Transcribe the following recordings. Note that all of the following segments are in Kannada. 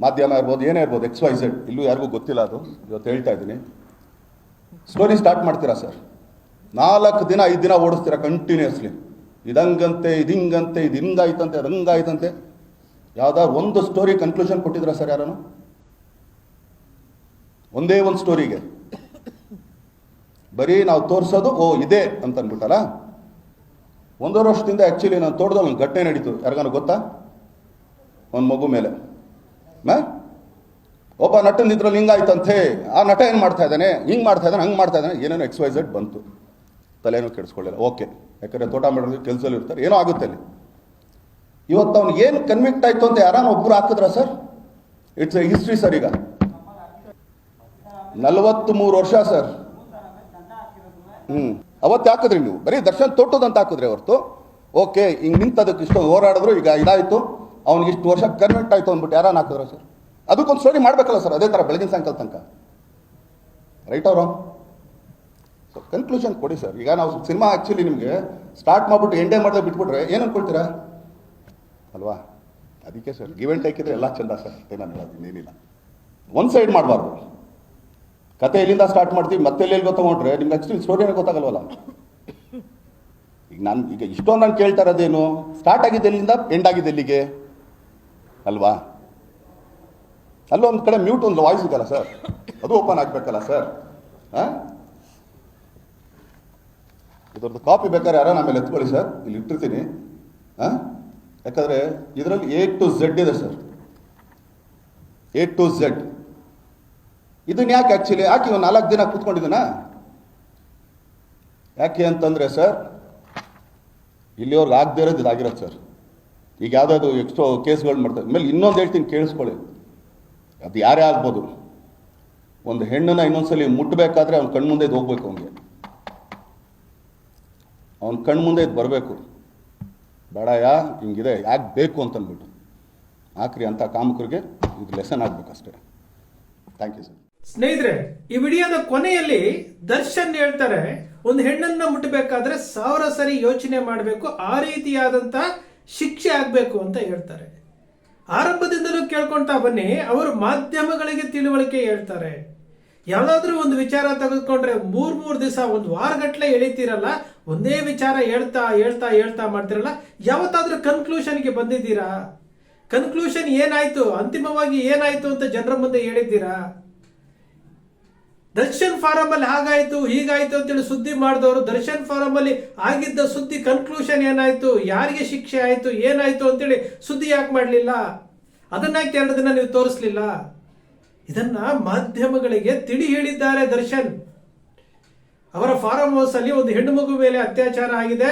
ಮಾಧ್ಯಮ ಇರ್ಬೋದು, ಏನೇ ಇರ್ಬೋದು ಎಕ್ಸ್ ವೈ ಝೆಡ್ ಇಲ್ಲೂ ಯಾರಿಗೂ ಗೊತ್ತಿಲ್ಲ ಅದು. ಇವತ್ತು ಹೇಳ್ತಾ ಇದ್ದೀನಿ. ಸ್ಟೋರಿ ಸ್ಟಾರ್ಟ್ ಮಾಡ್ತೀರಾ ಸರ್ ನಾಲ್ಕು ದಿನ, ಐದು ದಿನ ಓಡಿಸ್ತೀರಾ ಕಂಟಿನ್ಯೂಸ್ಲಿ ಇದಂಗಂತೆ, ಇದಿಂಗಂತೆ ಇದು ಹಿಂಗಾಯ್ತಂತೆ ಅದು ಹಂಗಾಯ್ತಂತೆ ಯಾವ್ದಾದ್ರು ಒಂದು ಸ್ಟೋರಿ ಕನ್ಕ್ಲೂಷನ್ ಕೊಟ್ಟಿದ್ದೀರಾ ಸರ್ ಯಾರನ್ನು? ಒಂದೇ ಒಂದು ಸ್ಟೋರಿಗೆ ಬರೀ ನಾವು ತೋರಿಸೋದು, ಓ, ಇದೆ ಅಂತ ಅಂದ್ಬಿಟ್ಟಲ್ಲ? ಒಂದೂವರೆ ವರ್ಷದಿಂದ ಆ್ಯಕ್ಚುಲಿ ನಾನು ತೋಟದಲ್ಲಿ ಒಂದು ಘಟನೆ ನಡೀತು. ಯಾರಿಗಾನು ಗೊತ್ತಾ? ಒಂದು ಮಗು ಮೇಲೆ. ಒಬ್ಬ ನಟನ ಇದ್ರಲ್ಲಿ ಹಿಂಗಾಯ್ತಂತೆ. ಆ ನಟ ಏನು ಮಾಡ್ತಾ ಇದ್ದಾನೆ? ಹಿಂಗೆ ಮಾಡ್ತಾ ಇದ್ದಾನೆ, ಹಂಗೆ ಮಾಡ್ತಾ ಇದ್ದಾನೆ. ಏನೇನೋ ಎಕ್ಸ್ ವೈ ಝೆಡ್ ಬಂತು. ತಲೆನೋ ಕೆಡಿಸ್ಕೊಳ್ಳಿಲ್ಲ. ಓಕೆ ಯಾಕಂದರೆ ತೋಟ ಮಾಡೋದು ಕೆಲಸದಲ್ಲಿ ಇರ್ತಾರೆ. ಏನೋ ಆಗುತ್ತೆ ಅಲ್ಲಿ. ಇವತ್ತು ಅವ್ನು ಏನು ಕನ್ವಿಕ್ಟ್ ಆಯ್ತು ಅಂತ ಯಾರಾನ ಒಬ್ಬರು ಹಾಕಿದ್ರಾ sir? It's a history sir ಈಗ. ನಲವತ್ತ್ಮೂರು ವರ್ಷ ಸರ್. ಹ್ಞೂ ಅವತ್ತು ಹಾಕಿದ್ರಿ ನೀವು. ಬರೀ ದರ್ಶನ್ ತೊಟ್ಟದಂತ ಹಾಕಿದ್ರಿ ಹೊರತು ಓಕೆ ಹಿಂಗೆ ನಿಂತದಕ್ಕೆ ಇಷ್ಟು ಹೋರಾಡಿದ್ರು. ಈಗ ಇದಾಯಿತು. ಅವ್ನಿಗೆ ಇಷ್ಟು ವರ್ಷ ಕನ್ವೆಂಟ್ ಆಯಿತು ಅಂದ್ಬಿಟ್ಟು ಯಾರು ಹಾಕಿದ್ರು ಸರ್? ಅದಕ್ಕೊಂದು ಸ್ಟೋರಿ ಮಾಡಬೇಕಲ್ಲ ಸರ್, ಅದೇ ಥರ ಬೆಳಗಿನ ಸಾಯಂಕಾಲ ತನಕ. ರೈಟ್ ಅವ್ರ ಸೊ ಕನ್ಕ್ಲೂಷನ್ ಕೊಡಿ ಸರ್. ಈಗ ನಾವು ಸಿನಿಮಾ ಆ್ಯಕ್ಚುಲಿ ನಿಮಗೆ ಸ್ಟಾರ್ಟ್ ಮಾಡಿಬಿಟ್ಟು ಎಂಡೇ ಮಾಡಿದ್ರೆ ಬಿಟ್ಬಿಟ್ರೆ ಏನು ಅನ್ಕೊಳ್ತೀರಾ? ಅಲ್ವಾ? ಅದಕ್ಕೆ ಸರ್ ಗಿವ್ ಆ್ಯಂಡ್ ಟೇಕ್ ಎಲ್ಲ ಚಂದ ಸರ್. ಏನನ್ನ ಹೇಳೋದು ಏನಿಲ್ಲ ಒಂದು ಸೈಡ್ ಮಾಡಬಾರ್ದು. ಕತೆ ಎಲ್ಲಿಂದ ಸ್ಟಾರ್ಟ್ ಮಾಡ್ತೀವಿ, ಮತ್ತೆ ಎಲ್ಲಿ ಗೊತ್ತಗೊಂಡ್ರೆ ನಿಮ್ಗೆ ಆ್ಯಕ್ಚುಲಿ ಸ್ಟೋರಿನೇ ಗೊತ್ತಾಗಲ್ವಲ್ಲ? ಈಗ ನಾನು, ಈಗ ಇಷ್ಟೊಂದು ನಾನು ಕೇಳ್ತಾ ಇರೋದೇನು? ಸ್ಟಾರ್ಟ್ ಆಗಿದ್ದೆಲ್ಲಿಂದ ಎಂಡ್ ಆಗಿದ್ದು ಎಲ್ಲಿಗೆ? ಅಲ್ವಾ? ಅಲ್ಲೊಂದು ಕಡೆ ಮ್ಯೂಟ್ ಒಂದು ವಾಯ್ಸ್ ಇದೆಯಲ್ಲ ಸರ್? ಅದು ಓಪನ್ ಆಗಬೇಕಲ್ಲ ಸರ್? ಹಾಂ? ಇದ್ರದ್ದು ಕಾಪಿ ಬೇಕಾದ್ರೆ ಯಾರೋ ಆಮೇಲೆ ಎತ್ಕೊಳ್ಳಿ ಸರ್. ಇಲ್ಲಿ ಇಟ್ಟಿರ್ತೀನಿ. ಹಾಂ? ಯಾಕಂದರೆ ಇದರಲ್ಲಿ ಎ ಟು ಝೆಡ್ ಇದೆ ಸರ್. ಎ ಟು ಝೆಡ್ ಇದನ್ನ ಯಾಕೆ ಆ್ಯಕ್ಚುಲಿ ಯಾಕೆ ಇವ್ ನಾಲ್ಕು ದಿನ ಕೂತ್ಕೊಂಡಿದ್ದೀನ? ಯಾಕೆ ಅಂತಂದರೆ ಸರ್ ಇಲ್ಲಿಯವ್ರಿಗೆ ಆಗದೇ ಇರೋದು ಇದಾಗಿರೋದು ಸರ್. ಈಗ ಯಾವುದಾದ್ರು ಎಕ್ಸ್ಟ್ರೋ ಕೇಸ್ಗಳು ಮಾಡ್ತಾರೆ ಆಮೇಲೆ ಇನ್ನೊಂದು ಹೇಳ್ತೀನಿ, ಕೇಳಿಸ್ಕೊಳ್ಳಿ. ಅದು ಯಾರೇ ಆಗ್ಬೋದು. ಒಂದು ಹೆಣ್ಣನ್ನ ಇನ್ನೊಂದ್ಸಲಿ ಮುಟ್ಟಬೇಕಾದ್ರೆ ಅವ್ನ ಕಣ್ಮುಂದೆ ಮುಂದೆ ಹೋಗ್ಬೇಕು ಅವನಿಗೆ. ಅವನ ಕಣ್ಮುಂದೆ ಇದು ಬರಬೇಕು. ಬೇಡಯ್ಯ, ಹಿಂಗಿದೆ ಯಾಕೆ ಬೇಕು ಅಂತಂದ್ಬಿಟ್ಟು ಆಕ್ರಿ ಅಂತ ಕಾಮಕರಿಗೆ ಇದು ಲೆಸನ್ ಆಗ್ಬೇಕಷ್ಟೇ. ಥ್ಯಾಂಕ್ ಯು ಸರ್ ಸ್ನೇಹಿತರೆ, ಈ ವಿಡಿಯೋದ ಕೊನೆಯಲ್ಲಿ ದರ್ಶನ್ ಹೇಳ್ತಾರೆ, ಒಂದು ಹೆಣ್ಣನ್ನ ಮುಟ್ಟಬೇಕಾದ್ರೆ ಸಾವಿರ ಸರಿ ಯೋಚನೆ ಮಾಡಬೇಕು. ಆ ರೀತಿಯಾದಂತ ಶಿಕ್ಷೆ ಆಗಬೇಕು ಅಂತ ಹೇಳ್ತಾರೆ. ಆರಂಭದಿಂದಲೂ ಕೇಳ್ಕೊಳ್ತಾ ಬನ್ನಿ, ಅವರು ಮಾಧ್ಯಮಗಳಿಗೆ ತಿಳುವಳಿಕೆ ಹೇಳ್ತಾರೆ. ಯಾವುದಾದ್ರೂ ಒಂದು ವಿಚಾರ ತೆಗೆದುಕೊಂಡ್ರೆ ಮೂರ್ ಮೂರು ದಿವಸ ಒಂದು ವಾರಗಟ್ಟಲೆ ಎಳಿತೀರಲ್ಲ, ಒಂದೇ ವಿಚಾರ ಹೇಳ್ತಾ ಹೇಳ್ತಾ ಹೇಳ್ತಾ ಮಾಡ್ತಿರಲ್ಲ, ಯಾವತ್ತಾದ್ರೂ ಕನ್ಕ್ಲೂಷನ್ಗೆ ಬಂದಿದ್ದೀರಾ? ಕನ್ಕ್ಲೂಷನ್ ಏನಾಯ್ತು? ಅಂತಿಮವಾಗಿ ಏನಾಯ್ತು ಅಂತ ಜನರ ಮುಂದೆ ಹೇಳಿದ್ದೀರಾ? ದರ್ಶನ್ ಫಾರಂ ಅಲ್ಲಿ ಹಾಗಾಯ್ತು, ಹೀಗಾಯ್ತು ಅಂತೇಳಿ ಸುದ್ದಿ ಮಾಡಿದವರು, ದರ್ಶನ್ ಫಾರಂ ಅಲ್ಲಿ ಆಗಿದ್ದ ಸುದ್ದಿ ಕನ್ಕ್ಲೂಷನ್ ಏನಾಯ್ತು, ಯಾರಿಗೆ ಶಿಕ್ಷೆ ಆಯ್ತು, ಏನಾಯ್ತು ಅಂತೇಳಿ ಸುದ್ದಿ ಯಾಕೆ ಮಾಡಲಿಲ್ಲ? ಅದನ್ನ ಯಾಕೆ ಎರಡು ದಿನ ನೀವು ತೋರಿಸ್ಲಿಲ್ಲ? ಇದನ್ನ ಮಾಧ್ಯಮಗಳಿಗೆ ತಿಳಿ ಹೇಳಿದ್ದಾರೆ ದರ್ಶನ್. ಅವರ ಫಾರಂ ಹೌಸ್ ಅಲ್ಲಿ ಒಂದು ಹೆಣ್ಣು ಮಗು ಮೇಲೆ ಅತ್ಯಾಚಾರ ಆಗಿದೆ.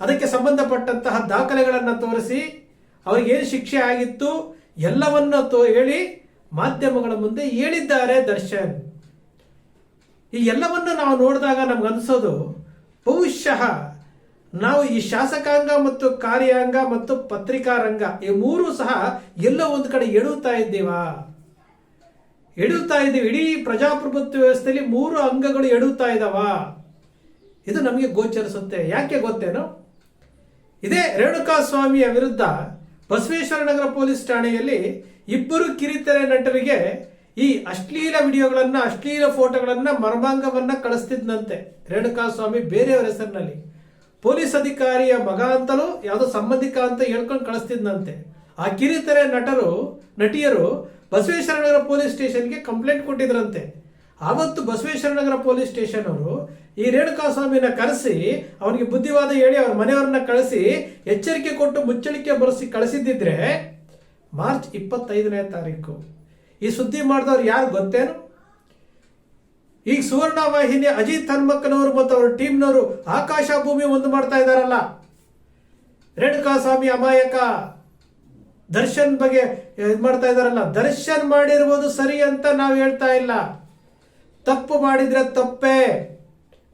ಅದಕ್ಕೆ ಸಂಬಂಧಪಟ್ಟಂತಹ ದಾಖಲೆಗಳನ್ನ ತೋರಿಸಿ, ಅವರಿಗೆ ಏನು ಶಿಕ್ಷೆ ಆಗಿತ್ತು, ಎಲ್ಲವನ್ನ ತೋ ಹೇಳಿ ಮಾಧ್ಯಮಗಳ ಮುಂದೆ ಹೇಳಿದ್ದಾರೆ ದರ್ಶನ್. ಈ ಎಲ್ಲವನ್ನು ನಾವು ನೋಡಿದಾಗ ನಮ್ಗೆ ಅನ್ಸೋದು, ಬಹುಶಃ ನಾವು ಈ ಶಾಸಕಾಂಗ ಮತ್ತು ಕಾರ್ಯಾಂಗ ಮತ್ತು ಪತ್ರಿಕಾ ರಂಗ ಈ ಮೂರು ಸಹ ಎಲ್ಲೋ ಒಂದು ಕಡೆ ಎಡುತ್ತಾ ಇದ್ದೀವಾ? ಎಡುತ್ತಾ ಇದ್ದೀವಿ. ಇಡೀ ಪ್ರಜಾಪ್ರಭುತ್ವ ವ್ಯವಸ್ಥೆಯಲ್ಲಿ ಮೂರು ಅಂಗಗಳು ಎಡುತ್ತಾ ಇದಾವ ಇದು ನಮಗೆ ಗೋಚರಿಸುತ್ತೆ. ಯಾಕೆ ಗೊತ್ತೇನು? ಇದೇ ರೇಣುಕಾ ಸ್ವಾಮಿಯ ವಿರುದ್ಧ ಬಸವೇಶ್ವರ ನಗರ ಪೊಲೀಸ್ ಠಾಣೆಯಲ್ಲಿ ಇಬ್ಬರು ಕಿರಿತೆರೆ ನಟರಿಗೆ ಈ ಅಶ್ಲೀಲ ವಿಡಿಯೋಗಳನ್ನ, ಅಶ್ಲೀಲ ಫೋಟೋಗಳನ್ನ ಮರ್ಮಾಂಗವನ್ನ ಕಳಿಸ್ತಿದ್ನಂತೆ ರೇಣುಕಾ ಸ್ವಾಮಿ ಬೇರೆಯವರ ಹೆಸರಿನಲ್ಲಿ. ಪೊಲೀಸ್ ಅಧಿಕಾರಿಯ ಮಗ ಅಂತಲೂ ಯಾವುದೋ ಸಂಬಂಧಿಕ ಅಂತ ಹೇಳ್ಕೊಂಡು ಕಳಿಸ್ತಿದ್ನಂತೆ. ಆ ಕಿರಿತೆರೆ ನಟರು, ನಟಿಯರು ಬಸವೇಶ್ವರ ನಗರ ಪೊಲೀಸ್ ಸ್ಟೇಷನ್ಗೆ ಕಂಪ್ಲೇಂಟ್ ಕೊಟ್ಟಿದ್ರಂತೆ. ಆವತ್ತು ಬಸವೇಶ್ವರ ನಗರ ಪೊಲೀಸ್ ಸ್ಟೇಷನ್ ಅವರು ಈ ರೇಣುಕಾ ಸ್ವಾಮಿನ ಕರೆಸಿ, ಅವನಿಗೆ ಬುದ್ಧಿವಾದ ಹೇಳಿ ಅವ್ರ ಮನೆಯವರನ್ನ ಕಳಿಸಿ, ಎಚ್ಚರಿಕೆ ಕೊಟ್ಟು ಮುಚ್ಚಳಿಕೆ ಬರೆಸಿ ಕಳಿಸಿದ್ದಿದ್ರೆ ಮಾರ್ಚ್ ಇಪ್ಪತ್ತೈದನೇ ತಾರೀಕು. ಈ ಸುದ್ದಿ ಮಾಡಿದವ್ರು ಯಾರು ಗೊತ್ತೇನು? ಈಗ ಸುವರ್ಣ ವಾಹಿನಿ ಅಜಿತ್ ಹನ್ಮಕ್ಕನವರು ಮತ್ತು ಅವರ ಟೀಮ್ನವರು ಆಕಾಶ ಭೂಮಿ ಒಂದು ಮಾಡ್ತಾ ಇದ್ದಾರಲ್ಲ. ರೇಣುಕಾ ಸ್ವಾಮಿ ಅಮಾಯಕ ದರ್ಶನ್ ಬಗ್ಗೆ ಇದು ಮಾಡ್ತಾ ಇದ್ದಾರಲ್ಲ. ದರ್ಶನ್ ಮಾಡಿರ್ಬೋದು ಸರಿ ಅಂತ ನಾವು ಹೇಳ್ತಾ ಇಲ್ಲ. ತಪ್ಪು ಮಾಡಿದ್ರೆ ತಪ್ಪೇ.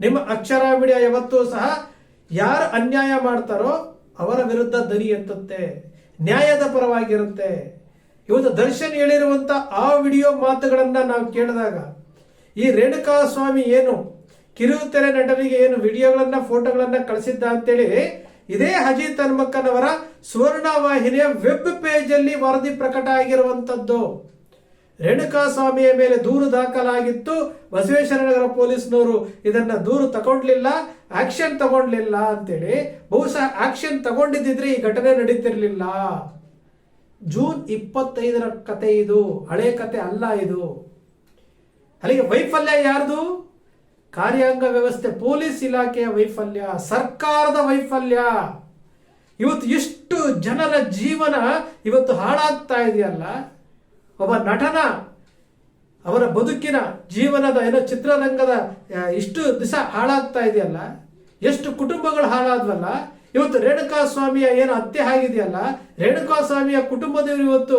ನಿಮ್ಮ ಅಕ್ಷರ ಮೀಡಿಯಾ ಯಾವತ್ತೂ ಸಹ ಯಾರು ಅನ್ಯಾಯ ಮಾಡ್ತಾರೋ ಅವರ ವಿರುದ್ಧ ದನಿ ಎತ್ತುತ್ತೆ. ನ್ಯಾಯದ ಪರವಾಗಿರುತ್ತೆ. ಇವತ್ತು ದರ್ಶನ್ ಹೇಳಿರುವಂತ ಆ ವಿಡಿಯೋ ಮಾತುಗಳನ್ನ ನಾವು ಕೇಳಿದಾಗ, ಈ ರೇಣುಕಾ ಸ್ವಾಮಿ ಏನು ಕಿರುತೆರೆ ನಟನಿಗೆ ಏನು ವಿಡಿಯೋಗಳನ್ನ, ಫೋಟೋಗಳನ್ನ ಕಳಿಸಿದ್ದ ಅಂತೇಳಿ, ಇದೇ ಅಜಿತ್ ಹನುಮಕ್ಕನವರ ಸುವರ್ಣ ವಾಹಿನಿಯ ವೆಬ್ ಪೇಜ್ ಅಲ್ಲಿ ವರದಿ ಪ್ರಕಟ ಆಗಿರುವಂತದ್ದು. ರೇಣುಕಾ ಸ್ವಾಮಿಯ ಮೇಲೆ ದೂರು ದಾಖಲಾಗಿತ್ತು. ಬಸವೇಶ್ವರನಗರ ಪೊಲೀಸ್ನವರು ಇದನ್ನ ದೂರು ತಗೊಂಡ್ಲಿಲ್ಲ, ಆಕ್ಷನ್ ತಗೊಂಡ್ಲಿಲ್ಲ ಅಂತೇಳಿ, ಬಹುಶಃ ಆಕ್ಷನ್ ತಗೊಂಡಿದ್ದಿದ್ರೆ ಈ ಘಟನೆ ನಡೀತಿರ್ಲಿಲ್ಲ. ಜೂನ್ ಇಪ್ಪತ್ತೈದರ ಕತೆ ಇದು, ಹಳೆ ಕತೆ ಅಲ್ಲ ಇದು. ಅಲ್ಲಿಗೆ ವೈಫಲ್ಯ ಯಾರ್ದು? ಕಾರ್ಯಾಂಗ ವ್ಯವಸ್ಥೆ, ಪೊಲೀಸ್ ಇಲಾಖೆಯ ವೈಫಲ್ಯ, ಸರ್ಕಾರದ ವೈಫಲ್ಯ. ಇವತ್ತು ಎಷ್ಟು ಜನರ ಜೀವನ ಇವತ್ತು ಹಾಳಾಗ್ತಾ ಇದೆಯಲ್ಲ? ಒಬ್ಬ ನಟನ, ಅವರ ಬದುಕಿನ ಜೀವನದ ಏನೋ ಚಿತ್ರರಂಗದ ಇಷ್ಟು ದಿವಸ ಹಾಳಾಗ್ತಾ ಇದೆಯಲ್ಲ? ಎಷ್ಟು ಕುಟುಂಬಗಳು ಹಾಳಾದ್ವಲ್ಲ? ಇವತ್ತು ರೇಣುಕಾ ಸ್ವಾಮಿಯ ಏನು ಹತ್ಯೆ ಆಗಿದೆಯಲ್ಲ ರೇಣುಕಾ ಸ್ವಾಮಿಯ ಕುಟುಂಬದವರು ಇವತ್ತು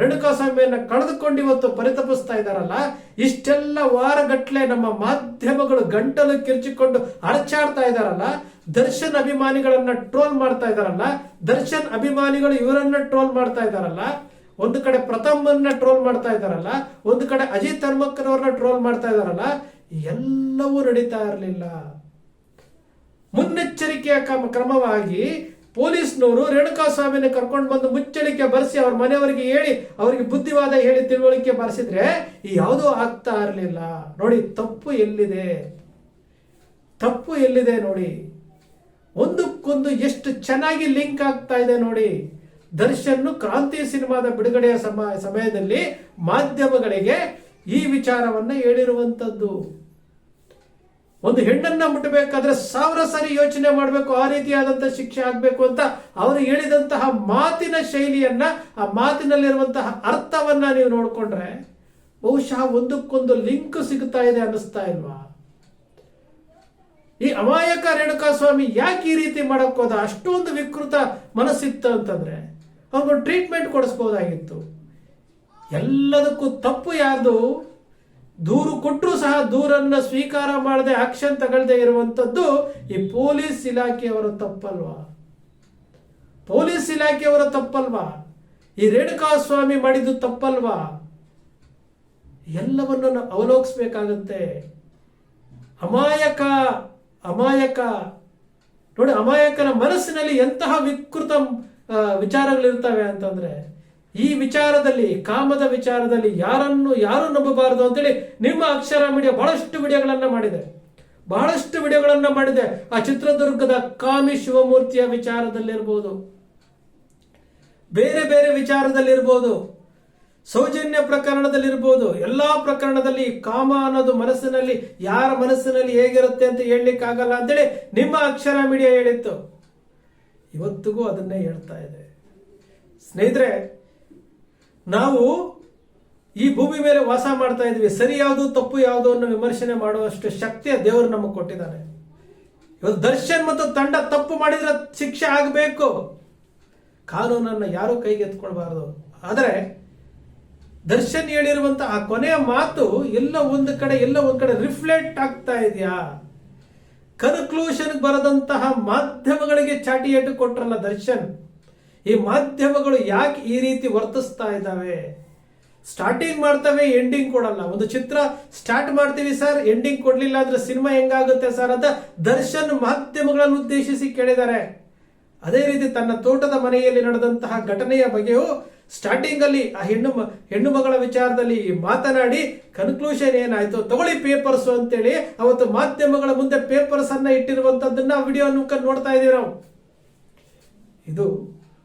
ರೇಣುಕಾ ಸ್ವಾಮಿಯನ್ನು ಕಳೆದುಕೊಂಡು ಇವತ್ತು ಪರಿತಪಿಸ್ತಾ ಇದ್ದಾರಲ್ಲ, ಇಷ್ಟೆಲ್ಲ ವಾರಗಟ್ಲೆ ನಮ್ಮ ಮಾಧ್ಯಮಗಳು ಗಂಟಲು ಕಿರ್ಚಿಕೊಂಡು ಅರಚಾಡ್ತಾ ಇದಾರಲ್ಲ ದರ್ಶನ್ ಅಭಿಮಾನಿಗಳನ್ನ ಟ್ರೋಲ್ ಮಾಡ್ತಾ ಇದಾರಲ್ಲ ದರ್ಶನ್ ಅಭಿಮಾನಿಗಳು ಇವರನ್ನ ಟ್ರೋಲ್ ಮಾಡ್ತಾ ಇದಾರಲ್ಲ ಒಂದು ಕಡೆ ಪ್ರಥಮನ್ನ ಟ್ರೋಲ್ ಮಾಡ್ತಾ ಇದಾರಲ್ಲ ಒಂದು ಕಡೆ ಅಜಿತ್ ಹನುಮಕ್ಕನವ್ರನ್ನ ಟ್ರೋಲ್ ಮಾಡ್ತಾ ಇದಾರಲ್ಲ ಎಲ್ಲವೂ ನಡೀತಾ ಇರಲಿಲ್ಲ. ಮುನ್ನೆಚ್ಚರಿಕೆಯ ಕ್ರಮ- ಕ್ರಮವಾಗಿ ಪೊಲೀಸ್ನವರು ರೇಣುಕಾ ಸ್ವಾಮಿನ ಕರ್ಕೊಂಡು ಬಂದು ಮುಚ್ಚಳಿಕೆ ಬರೆಸಿ ಅವ್ರ ಮನೆಯವರಿಗೆ ಹೇಳಿ ಅವರಿಗೆ ಬುದ್ಧಿವಾದ ಹೇಳಿ ತಿಳುವಳಿಕೆ ಬರೆಸಿದ್ರೆ ಯಾವುದೂ ಆಗ್ತಾ ಇರಲಿಲ್ಲ. ನೋಡಿ, ತಪ್ಪು ಎಲ್ಲಿದೆ? ತಪ್ಪು ಎಲ್ಲಿದೆ ನೋಡಿ? ಒಂದಕ್ಕೊಂದು ಎಷ್ಟು ಚೆನ್ನಾಗಿ ಲಿಂಕ್ ಆಗ್ತಾ ಇದೆ ನೋಡಿ? ದರ್ಶನ್ ಕ್ರಾಂತಿ ಸಿನಿಮಾದ ಬಿಡುಗಡೆಯ ಸಮ, ಸಮಯದಲ್ಲಿ ಮಾಧ್ಯಮಗಳಿಗೆ ಈ ವಿಚಾರವನ್ನ ಹೇಳಿರುವಂತದ್ದು. ಒಂದು ಹೆಣ್ಣನ್ನ ಮುಟ್ಟಬೇಕಾದ್ರೆ ಸಾವಿರ ಸಾರಿ ಯೋಚನೆ ಮಾಡಬೇಕು, ಆ ರೀತಿಯಾದಂತಹ ಶಿಕ್ಷೆ ಆಗ್ಬೇಕು ಅಂತ ಅವರು ಹೇಳಿದಂತಹ ಮಾತಿನ ಶೈಲಿಯನ್ನ, ಆ ಮಾತಿನಲ್ಲಿರುವಂತಹ ಅರ್ಥವನ್ನ ನೀವು ನೋಡಿಕೊಂಡ್ರೆ ಬಹುಶಃ ಒಂದಕ್ಕೊಂದು ಲಿಂಕ್ ಸಿಗ್ತಾ ಇದೆ ಅನ್ನಿಸ್ತಾ ಇಲ್ವಾ? ಈ ಅಮಾಯಕ ರೇಣುಕಾ ಸ್ವಾಮಿ ಯಾಕೆ ಈ ರೀತಿ ಮಾಡಕ್ ಹೋದ? ಅಷ್ಟೊಂದು ವಿಕೃತ ಮನಸ್ಸಿತ್ತು ಅಂತಂದ್ರೆ ಅವ್ರಿಗೊಂದು ಟ್ರೀಟ್ಮೆಂಟ್ ಕೊಡಿಸ್ಬೋದಾಗಿತ್ತು. ಎಲ್ಲದಕ್ಕೂ ತಪ್ಪು ಯಾರ್ದು? ದೂರು ಕೊಟ್ಟರು ಸಹ ದೂರನ್ನ ಸ್ವೀಕಾರ ಮಾಡದೆ ಆಕ್ಷನ್ ತಗೊಳ್ಳದೆ ಇರುವಂತದ್ದು ಈ ಪೊಲೀಸ್ ಇಲಾಖೆಯವರ ತಪ್ಪಲ್ವಾ? ಪೊಲೀಸ್ ಇಲಾಖೆಯವರ ತಪ್ಪಲ್ವಾ? ಈ ರೇಣುಕಾ ಸ್ವಾಮಿ ಮಾಡಿದ್ದು ತಪ್ಪಲ್ವಾ? ಎಲ್ಲವನ್ನು ಅವಲೋಕಿಸ್ಬೇಕಾಗತ್ತೆ. ಅಮಾಯಕ ಅಮಾಯಕ. ನೋಡಿ, ಅಮಾಯಕನ ಮನಸ್ಸಿನಲ್ಲಿ ಎಂತಹ ವಿಕೃತ ವಿಚಾರಗಳಿರ್ತವೆ ಅಂತಂದ್ರೆ ಈ ವಿಚಾರದಲ್ಲಿ, ಕಾಮದ ವಿಚಾರದಲ್ಲಿ ಯಾರನ್ನು ಯಾರು ನಂಬಬಾರದು ಅಂತೇಳಿ ನಿಮ್ಮ ಅಕ್ಷರ ಮೀಡಿಯಾ ಬಹಳಷ್ಟು ವಿಡಿಯೋಗಳನ್ನು ಮಾಡಿದೆ. ಬಹಳಷ್ಟು ವಿಡಿಯೋಗಳನ್ನು ಮಾಡಿದೆ. ಆ ಚಿತ್ರದುರ್ಗದ ಕಾಮಿ ಶಿವಮೂರ್ತಿಯ ವಿಚಾರದಲ್ಲಿರ್ಬೋದು. ಬೇರೆ ಬೇರೆ ವಿಚಾರದಲ್ಲಿರ್ಬೋದು. ಸೌಜನ್ಯ ಪ್ರಕರಣದಲ್ಲಿರ್ಬೋದು. ಎಲ್ಲಾ ಪ್ರಕರಣದಲ್ಲಿ ಕಾಮ ಅನ್ನೋದು ಮನಸ್ಸಿನಲ್ಲಿ, ಯಾರ ಮನಸ್ಸಿನಲ್ಲಿ ಹೇಗಿರುತ್ತೆ ಅಂತ ಹೇಳಲಿಕ್ಕಾಗಲ್ಲ ಅಂತೇಳಿ ನಿಮ್ಮ ಅಕ್ಷರ ಮೀಡಿಯಾ ಹೇಳಿತ್ತು. ಇವತ್ತಿಗೂ ಅದನ್ನೇ ಹೇಳ್ತಾ ಇದೆ. ಸ್ನೇಹಿತರೆ ನಾವು ಈ ಭೂಮಿ ಮೇಲೆ ವಾಸ ಮಾಡ್ತಾ ಇದ್ವಿ ಸರಿ ಯಾವುದು, ತಪ್ಪು ಯಾವುದು ಅನ್ನೋ ವಿಮರ್ಶನೆ ಮಾಡುವಷ್ಟು ಶಕ್ತಿಯ ದೇವರು ನಮಗೆ ಕೊಟ್ಟಿದ್ದಾನೆ. ಇವತ್ತು ದರ್ಶನ್ ಮತ್ತು ತಂಡ ತಪ್ಪು ಮಾಡಿದ್ರೆ ಶಿಕ್ಷೆ ಆಗಬೇಕು. ಕಾನೂನನ್ನು ಯಾರೂ ಕೈಗೆತ್ಕೊಳ್ಬಾರದು ಆದರೆ ದರ್ಶನ್ ಹೇಳಿರುವಂತ ಆ ಕೊನೆಯ ಮಾತು ಎಲ್ಲ ಒಂದು ಕಡೆ, ಎಲ್ಲ ಒಂದು ಕಡೆ ರಿಫ್ಲೆಕ್ಟ್ ಆಗ್ತಾ ಇದೆಯಾ? ಕನ್ಕ್ಲೂಷನ್ ಬರದಂತಹ ಮಾಧ್ಯಮಗಳಿಗೆ ಚಾಟಿ ಏಟು ಕೊಟ್ರಲ್ಲ ದರ್ಶನ್. ಈ ಮಾಧ್ಯಮಗಳು ಯಾಕೆ ಈ ರೀತಿ ವರ್ತಿಸ್ತಾ ಇದ್ದಾವೆ? ಸ್ಟಾರ್ಟಿಂಗ್ ಮಾಡ್ತವೆ ಎಂಡಿಂಗ್ ಕೊಡಲ್ಲ. ಒಂದು ಚಿತ್ರ ಸ್ಟಾರ್ಟ್ ಮಾಡ್ತೀವಿ ಸರ್ ಎಂಡಿಂಗ್ ಕೊಡಲಿಲ್ಲ ಅಂದ್ರೆ ಸಿನಿಮಾ ಹೆಂಗಾಗುತ್ತೆ ಸರ್ ಅಂತ ದರ್ಶನ್ ಮಾಧ್ಯಮಗಳನ್ನು ಉದ್ದೇಶಿಸಿ ಕೇಳಿದ್ದಾರೆ. ಅದೇ ರೀತಿ ತನ್ನ ತೋಟದ ಮನೆಯಲ್ಲಿ ನಡೆದಂತಹ ಘಟನೆಯ ಬಗ್ಗೆಯೂ ಸ್ಟಾರ್ಟಿಂಗ್ ಅಲ್ಲಿ ಆ ಹೆಣ್ಣು ಹೆಣ್ಣು ಮಗಳ ವಿಚಾರದಲ್ಲಿ ಮಾತನಾಡಿ ಕನ್ಕ್ಲೂಷನ್ ಏನಾಯ್ತು? ತಗೊಳ್ಳಿ ಪೇಪರ್ಸ್ ಅಂತೇಳಿ ಅವತ್ತು ಮಾಧ್ಯಮಗಳ ಮುಂದೆ ಪೇಪರ್ಸ್ ಅನ್ನ ಇಟ್ಟಿರುವಂತದ್ದನ್ನ ವಿಡಿಯೋ ನೋಡ್ತಾ ಇದೀವಿ ನಾವು. ಇದು